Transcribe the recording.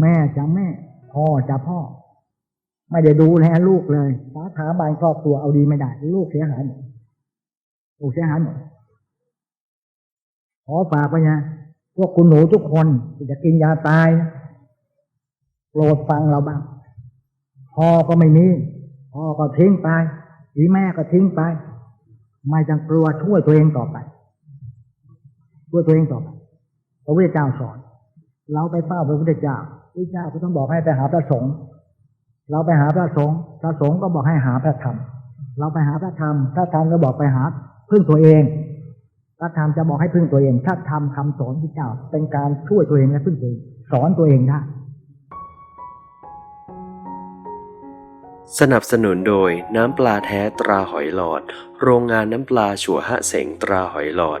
แม่จะแม่ พ่อจะพ่อ ไม่ได้ดูแลลูกเลยสาขาบานครอบครัวเอาดีไม่ได้ ลูกเสียหายหมดลูกเสียหายหมดขอฝากไปนะพวกคุณหนูทุกคนที่จะกินยาตายนะโปรดฟังเราบ้างพ่อก็ไม่มีพ่อก็ทิ้งไปหรือแม่ก็ทิ้งไป ไม่ต้องกลัวช่วยตัวเองต่อไปช่วยตัวเองต่อไปพระพุทเจ้าสอน เราไปเฝ้าพระพุทธเจ้าพระเจ้าก็ต้องบอกให้ไปหาพระสงฆ์เราไปหาพระสงฆ์พระสงฆ์ก็บอกให้หาพระธรรม เราไปหาพระธรรม พระธรรมก็บอกไปหาพึ่งตัวเอง พระธรรมจะบอกให้พึ่งตัวเองถ้าทำคำสอนพระเจ้า เป็นการช่วยตัวเองและพึ่งตัวเองสอนตัวเองได้สนับสนุนโดยน้ำปลาแท้ตราหอยหลอด โรงงานน้ำปลาฉัวหะเสงตราหอยหลอด